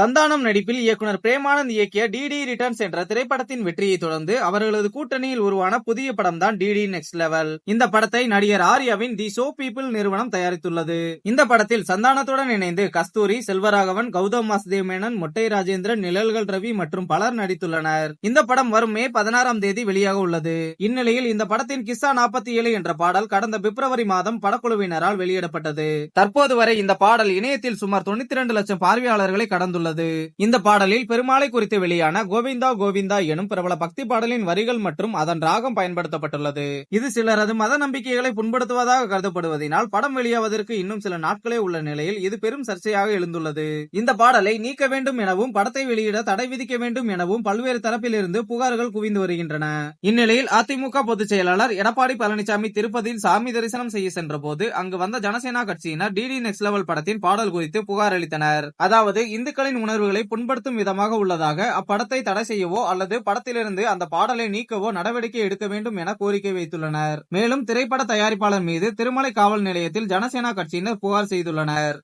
சந்தானம் நடிப்பில் இயக்குனர் பிரேமானந்த் இயக்கிய டிடி ரிட்டர்ன்ஸ் என்ற திரைப்படத்தின் வெற்றியை தொடர்ந்து அவர்களது கூட்டணியில் உருவான புதிய படம் தான் டிடி நெக்ஸ்ட் லெவல். இந்த படத்தை நடிகர் ஆர்யாவின் தி சோ பீப்பிள் நிறுவனம் தயாரித்துள்ளது. இந்த படத்தில் சந்தானத்துடன் இணைந்து கஸ்தூரி செல்வராகவன் கௌதம் வாசுதேவ் மேனன் மொட்டை ராஜேந்திரன் நிழல்கள் ரவி மற்றும் பலர் நடித்துள்ளனர். இந்த படம் வரும் மே பதினாறாம் தேதி வெளியாக உள்ளது. இந்நிலையில் இந்த படத்தின் கிஸ்ஸா நாற்பத்தி ஏழு என்ற பாடல் கடந்த பிப்ரவரி மாதம் படக்குழுவினரால் வெளியிடப்பட்டது. தற்போது வரை இந்த பாடல் இணையத்தில் சுமார் தொண்ணூத்தி இரண்டு லட்சம் பார்வையாளர்களை கடந்துள்ளது. இந்த பாடலில் பெருமாளை குறித்து வெளியான கோவிந்தா கோவிந்தா எனும் பிரபல பக்தி பாடலின் வரிகள் மற்றும் அதன் ராகம் பயன்படுத்தப்பட்டுள்ளது. இது சிலரது மத நம்பிக்கைகளை புண்படுத்துவதாக கருதப்படுவதனால் படம் வெளியாவதற்கு இன்னும் சில நாட்களே உள்ள நிலையில் இது பெரும் சர்ச்சையாக எழுந்துள்ளது. இந்த பாடலை நீக்க வேண்டும் எனவும் படத்தை வெளியிட தடை விதிக்க வேண்டும் எனவும் பல்வேறு தரப்பிலிருந்து புகார்கள் குவிந்து வருகின்றன. இந்நிலையில் அதிமுக பொதுச் செயலாளர் எடப்பாடி பழனிசாமி திருப்பதியில் சாமி தரிசனம் செய்ய சென்ற போது அங்கு வந்த ஜனசேனா கட்சியினர் டிடி நெக்ஸ்ட் லெவல் படத்தின் பாடல் குறித்து புகார் அளித்தனர். அதாவது இந்துக்களின் உணர்வுகளை புண்படுத்தும் விதமாக உள்ளதாக அப்படத்தை தடை செய்யவோ அல்லது படத்திலிருந்து அந்த பாடலை நீக்கவோ நடவடிக்கை எடுக்க வேண்டும் என கோரிக்கை வைத்துள்ளனர். மேலும் திரைப்பட தயாரிப்பாளர் மீது திருமலை காவல் நிலையத்தில் ஜனசேனா கட்சியினர் புகார் செய்துள்ளனர்.